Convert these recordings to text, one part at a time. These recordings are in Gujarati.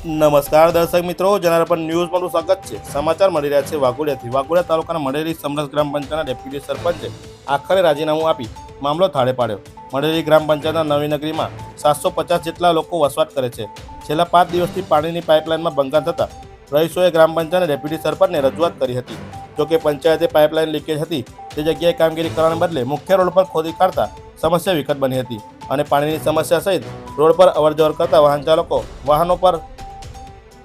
નમસ્કાર દર્શક મિત્રો, જનાર પર ન્યૂઝમાં સ્વાગત છે. સમાચાર મળી રહ્યા છે વાઘોડિયાથી. વાઘોડિયા તાલુકાના મળેલી સમરસ ગ્રામ પંચાયતના ડેપ્યુટી સરપંચે આખરે રાજીનામું આપી મામલો થાળે પાડ્યો. મળેલી ગ્રામ પંચાયતના નવીનગરીમાં સાતસો પચાસ જેટલા લોકો વસવાટ કરે છે. છેલ્લા પાંચ દિવસથી પાણીની પાઇપલાઇનમાં ભંગાણ થતાં રહીશોએ ગ્રામ પંચાયતના ડેપ્યુટી સરપંચને રજૂઆત કરી હતી. જોકે પંચાયતે પાઇપલાઇન લીકેજ હતી, તે જગ્યાએ કામગીરી કરવાને બદલે મુખ્ય રોડ પર ખોદી કાઢતા સમસ્યા વિકટ બની હતી અને પાણીની સમસ્યા સહિત રોડ પર અવરજવર કરતા વાહન ચાલકો વાહનો પર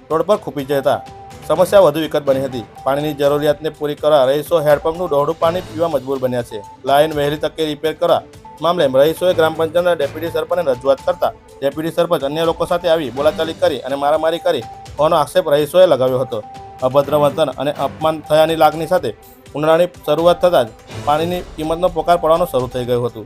રોડ પર ખૂપી જતા સમસ્યા વધુ વિકટ બની હતી. પાણીની જરૂરિયાતને પૂરી કરવા રહીશો હેડપંપનું દોઢું પાણી પીવા મજબૂર બન્યા છે. લાઇન વહેલી તકે રિપેર કરવા મામલે રહીશોએ ગ્રામ પંચાયતના ડેપ્યુટી સરપંચને રજૂઆત કરતા ડેપ્યુટી સરપંચ અન્ય લોકો સાથે આવી બોલાચાલી કરી અને મારામારી કરી હોવાનો આક્ષેપ રહીશોએ લગાવ્યો હતો. અભદ્ર વર્તન અને અપમાન થયાની લાગણી સાથે ઉનાળાની શરૂઆત થતાં જ પાણીની કિંમતનો પોકાર પડવાનો શરૂ થઈ ગયું હતું.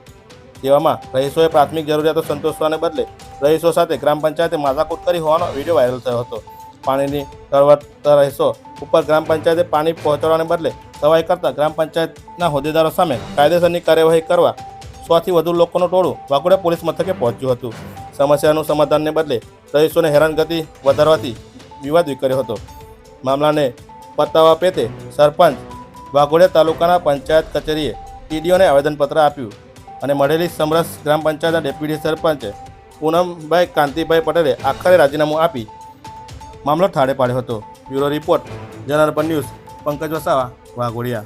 તેવામાં રહીશોએ પ્રાથમિક જરૂરિયાતો સંતોષવાને બદલે રહીશો સાથે ગ્રામ પંચાયતે માથાકૂટ કરી હોવાનો વીડિયો વાયરલ થયો હતો. પાણીની તરવરતા રહેશો. ઉપર ગ્રામ પંચાયતે પાણી પહોંચાડવાને બદલે સવાઈ કરતા ગ્રામ પંચાયતના હોદ્દેદારો સામે કાયદેસરની કાર્યવાહી કરવા સોથી વધુ લોકોનું ટોળું વાઘોડિયા પોલીસ મથકે પહોંચ્યું હતું. સમસ્યાનું સમાધાનને બદલે રહીશોને હેરાનગતિ વધારવાથી વિવાદ વિકર્યો હતો. મામલાને પતાવવા પેતે સરપંચ વાઘોડિયા તાલુકાના પંચાયત કચેરીએ ટીડીઓને આવેદનપત્ર આપ્યું અને મળેલી સમરસ ગ્રામ પંચાયતના ડેપ્યુટી સરપંચે પૂનમભાઈ કાંતિભાઈ પટેલે આખરે રાજીનામું આપી મામલો ઠારે પાડ્યો હતો. Bureau report Janarpan news Pankaj Vasava Vaghodiya.